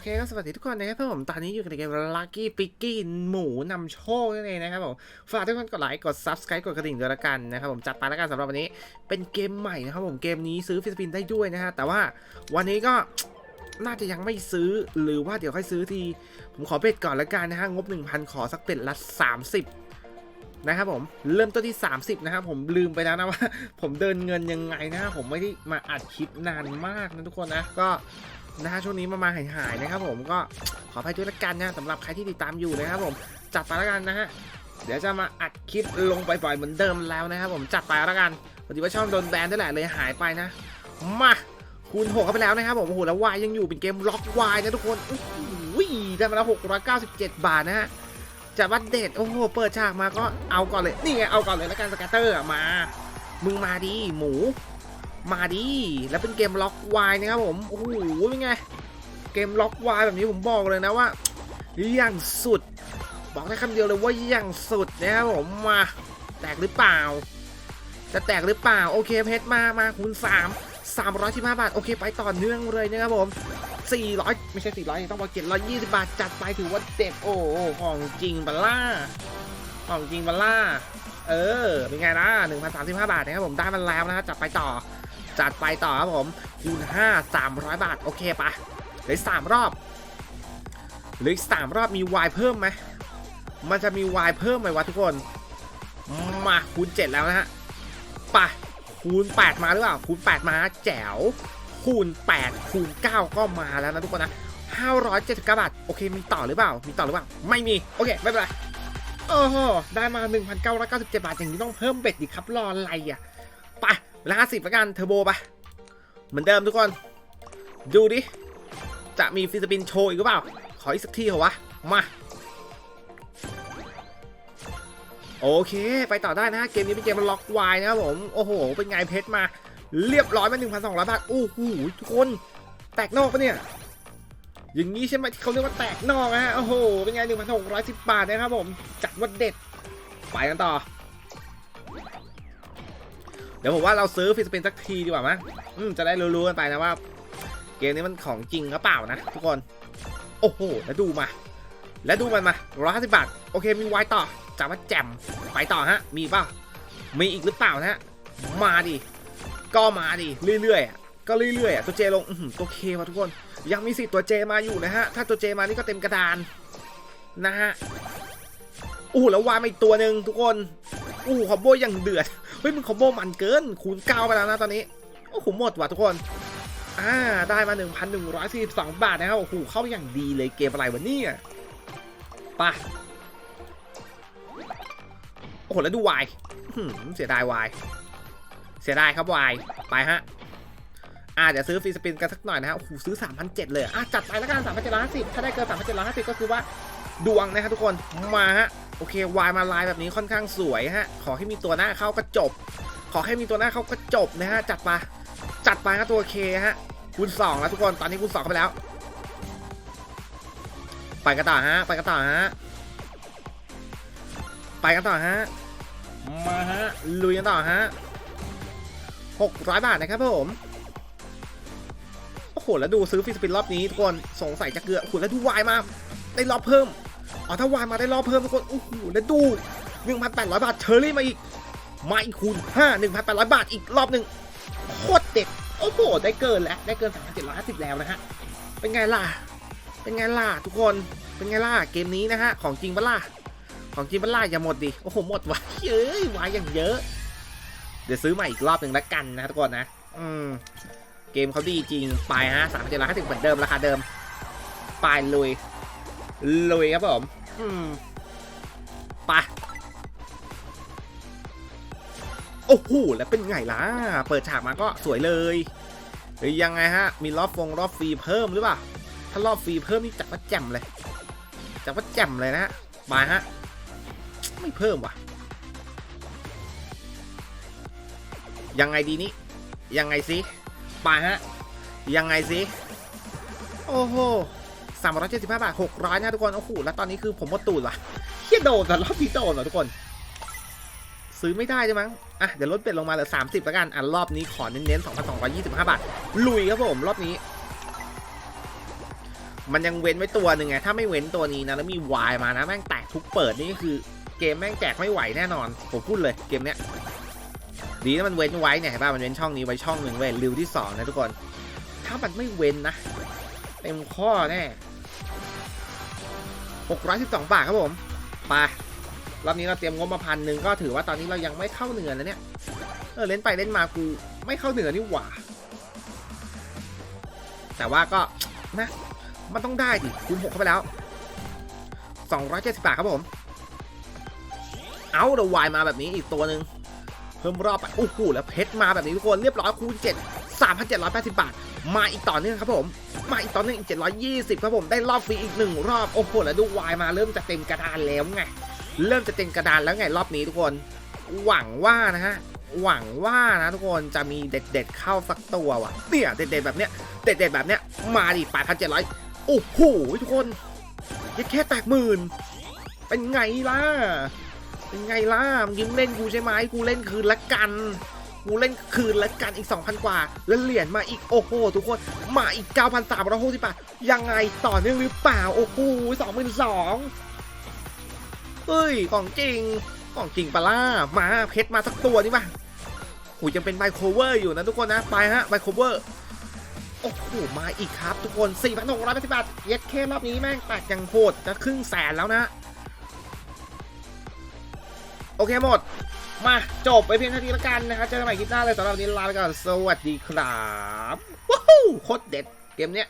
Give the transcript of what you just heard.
เคก็สวัสดีทุกคนนะครับผมตอนนี้อยู่ในเกม Lucky p i c k y หมูนำโชคนั่นเองนะครับผมฝากทุกคนกดไลค์กด Subscribe กดกระดิ่งด้วยละกันนะครับผมจัดไปล้วกันสำหรับวันนี้เป็นเกมใหม่นะครับผมเกมนี้ซื้อฟิสปินได้ด้วยนะฮะแต่ว่าวันนี้ก็น่าจะยังไม่ซื้อหรือว่าเดี๋ยวค่อยซื้อที ผมขอเบ็ดก่อนละกันนะฮะงบ 1,000 ขอสักเป็ดละ 30นะครับผมเริ่มต้นที่ 30 นะครับผมลืมไปแล้วนะว่า ผมเดินเงินยังไงนะผมไม่ได้มาอัดคลิปนานมากนะทุกคนนะก็ นะฮะช่วงนี้มามาหายหายๆนะครับผมก็ขออภัยด้วยละกันนะสำหรับใครที่ติดตามอยู่นะครับผมจัดไปล้วกันนะฮะเดี๋ยวจะมาอัดคลิปลงไปบ่อยเหมือนเดิมแล้วนะครับผมจัดไปล้วกันพอดีว่าช่องโดนแบนด้วยแหละเลยหายไปนะมาคูณหกเข้าไปแล้วนะครับผมโอ้โหแล้ววายยังอยู่เป็นเกมล็อกวายนะทุกคนโอ้โหได้มาแล้ว697บาทนะฮะจะวัดเด็ดโอ้โหเปิดฉากมาก็เอาก่อนเลยนี่ไงเอาก่อนเลยแล้วกันสแกตเตอร์มา มึงมาดีหมู มาดีแล้วเป็นเกมล็อกวายนะครับผมโอ้โหเป็นไงเกมล็อกวายแบบนี้ผมบอกเลยนะว่าอย่างสุด บอกได้คำเดียวเลยว่าอย่างสุดนะครับผมมาแตกหรือเปล่า จะแตกหรือเปล่า โอเคเพชรมามาคูณ3 315 บาท โอเค ไปต่อเนื่องเลยนะครับผม 400 ไม่ใช่ 400 ต้องมาเก็บ120บาท จัดไปถือว่าเด็ดโอ้ของจริงบัลล่าของจริงบัลล่า เออ เป็นไงนะ1,035บาทนะครับผมได้มันแล้วนะฮะจัดไปต่อ จัดไปต่อครับผมคูณ5 300 บาท โอเคปะเหลือสามรอบเหลือสามรอบมีวายเพิ่มไหมมันจะมีวายเพิ่มไหมวะทุกคน มาคูณ7แล้วนะฮะไปคูณ8มาหรือเปล่าคูณ8มาแจ๋วคูณ8คูณ9ก็มาแล้วนะทุกคนนะ579บาทโอเคมีต่อหรือเปล่ามีต่อหรือเปล่าไม่มีโอเคไม่เป็นไรโอ้โหได้มา 1,997 บาทอย่างนี้ต้องเพิ่มเบ็ดดิครับรออะไรอะ เวลา50แล้วกันเทอร์โบไปเหมือนเดิมทุกคน ดูดิ จะมีฟิสปินโชว์อีกหรือเปล่า ขออีกสักทีเหรอวะ มา โอเค ไปต่อได้นะ เกมนี้เป็นเกมล็อกวายนะครับผม โอ้โห เป็นไงเพชรมา เรียบร้อยมา1,200 บาท โอ้โหทุกคน แตกนอกปะเนี่ย อย่างนี้ใช่ไหมที่เขาเรียกว่าแตกนอกนะฮะ โอ้โห เป็นไง1,610 บาทนะครับผม จัดว่าเด็ด ไปกันต่อ เดี๋ยวผมว่าเราซื้อฟิสเปนสักทีดีกว่ามั้ยอืมจะได้รู้ๆกันไปนะว่า เกมนี้มันของจริงหรือเปล่านะ ทุกคน โอ้โห แล้วดูมา แล้วดูมันมา150บาท โอเค มีไวต่อจับว่าแจ่มไปต่อฮะ มีป่ามีอีกหรือเปล่านะฮะ มาดิ ก็มาดิ เรื่อยๆ ก็เรื่อยๆ ตัวเจลงอื้อหือตัวเควะทุกคน ยังมีสิทธิ์ตัวเจมาอยู่นะฮะ ถ้าตัวเจมานี่ก็เต็มกระดานนะฮะอู้แล้ววายมาอีกตัวหนึ่งทุกคนอู้คอมโบอย่างเดือด เฮ้ยมันคอมโบมันเกินคูณเก้าไปแล้วนะตอนนี้โอ้โหหมดว่ะทุกคนอ่าได้มา 1,142 บาทนะครับโอ้โหเข้าอย่างดีเลยเกมอะไรวะเนี่ยไปะโอ้โหแล้วดูวายเสียดายวายเสียดายครับวายไปฮะอ่าเดี๋ยวซื้อฟรีสปินกันสักหน่อยนะฮะโอ้โหซื้อ 3,700เลยอะจัดไปแล้วกัน3,750ถ้าได้เกิน3,750ก็คือว่าดวงนะครับทุกคนมาฮะ โอเควายมาลายแบบนี้ค่อนข้างสวยฮะ ขอให้มีตัวหน้าเข้าก็จบ ขอให้มีตัวหน้าเข้าก็จบนะฮะ จัดมาจัดไปครับตัวเคฮะคูณสองแล้วทุกคน ตอนนี้คูณสองเข้าไปแล้ว ไปกันต่อฮะ ไปกันต่อฮะ ไปกันต่อฮะ มาฮะ ลุยกันต่อฮะหกร้อยบาทนะครับผม โอ้โห แล้วดูซื้อฟิสปินรอบนี้ทุกคน สงสัยจะเกลือโอ้โหแล้วดูวายมา ได้รอบเพิ่ม อ๋อถ้าวายมาได้รอบเพิ่มทุกคนโอ้โหแล้วดู 1,800 บาทเชอรี่มาอีกมาอีกคูณ5 1,800 บาทอีกรอบหนึ่งโคตรเด็ดโอ้โหได้เกินแล้วได้เกิน 3,750 แล้วนะฮะเป็นไงล่ะเป็นไงล่ะทุกคนเป็นไงล่ะเกมนี้นะฮะของจริงปะล่ะของจริงปะล่ะอย่าหมดดิโอ้โหหมดวะเย้ยวายอย่างเยอะ เดี๋ยวซื้อใหม่อีกรอบหนึ่งละกันนะทุกคนนะอืมเกมเขาดีจริงไปฮะ3,750เหมือนเดิมราคาเดิมไปลุย ลุยครับผมอืมไปโอ้โหแล้วเป็นไงล่ะ เปิดฉากมาก็สวยเลยหรือยังไงฮะ มีรอบฟงรอบฟรีเพิ่มหรือเปล่า ถ้ารอบฟรีเพิ่มนี่จับว่าแจ่มเลยจับว่าแจ่มเลยนะฮะมาฮะ ไม่เพิ่มว่ะ ยังไงดีนี่ยังไงสิมาฮะ ยังไงสิ โอ้โห สามร้อยเจ็ดสิบห้าบาทหกร้อยนะทุกคน โอ้โห แล้วตอนนี้คือผมหมดตูดว่ะเฮียโดนแต่รอบนี้โดนเหรอทุกคน ซื้อไม่ได้ใช่มั้ง อะ เดี๋ยวลดเป็ดลงมาเหลือ 30แล้วกัน อะ รอบนี้ขอเน้นๆ 2,225 บาท ลุยครับผม รอบนี้ มันยังเว้นไว้ตัวหนึ่งไง ถ้าไม่เว้นตัวนี้นะ แล้วมีวายมานะ แม่งแตกทุกเปิดนี่คือ เกมแม่งแจกไม่ไหวแน่นอน ผมพูดเลย เกมเนี้ย ดีนะมันเว้นไว้เนี่ยเห็นป่ะ มันเว้นช่องนี้ไว้ช่องหนึ่งเว้ยริวที่สองนะทุกคน ถ้ามันไม่เว้นนะเต็มข้อแน่ 612 บาทครับผมไปรอบนี้เราเตรียมงบมาพันหนึ่งก็ถือว่าตอนนี้เรายังไม่เข้าเหนือแล้วเนี่ยเออเล่นไปเล่นมากูไม่เข้าเหนือนี่หว่า แต่ว่าก็นะ มันต้องได้ดิคูณหกเข้าไปแล้ว 270 บาทครับผม เอาเดวายมาแบบนี้อีกตัวหนึ่งเพิ่มรอบไปโอ้โหแล้วเพชรมาแบบนี้ทุกคนเรียบร้อยคูณ7 3,780 บาท มาอีกต่อเนื่องครับผม มาอีกต่อเนื่องอีก 720 ครับผม ได้รอบฟรีอีกหนึ่งรอบ โอ้โห แล้วดูวายมาเริ่มจะเต็มกระดานแล้วไง เริ่มจะเต็มกระดานแล้วไงรอบนี้ทุกคน หวังว่านะฮะ หวังว่านะทุกคนจะมีเด็ดๆเข้าสักตัวว่ะ เนี่ยเด็ดๆแบบเนี้ย เด็ดๆแบบเนี้ย มาดิ 8,700 โอ้โหทุกคนยัดแค่แตกหมื่น เป็นไงล่ะ เป็นไงล่ะมึงยิ้มเล่นกูใช่ไหมกูเล่นคืนละกัน กูเล่นคืนละกันอีก 2,000 กว่า แล้วเหรียญมาอีกโอ้โหทุกคนมาอีก 9,360บาทยังไงต่อเนื่องหรือเปล่า โอ้โห22,000เฮ้ยของจริงของจริงปล่ะมาเพชรมาสักตัวนี่ป่ะหูยังเป็นไมโครเวอร์อยู่นะทุกคนนะไปฮะไมโครเวอร์โอ้โหมาอีกครับทุกคน4,680บาทเย็ดเครอบนี้แม่งแตกอย่างโหดจะครึ่งแสนแล้วนะ โอเคหมด มาจบไปเพียงเท่านี้แล้วกันนะครับเจอกันใหม่คลิปหน้าเลยสำหรับวันนี้ลาไปก่อนสวัสดีครับว้าวโคตรเด็ดเกมเนี้ย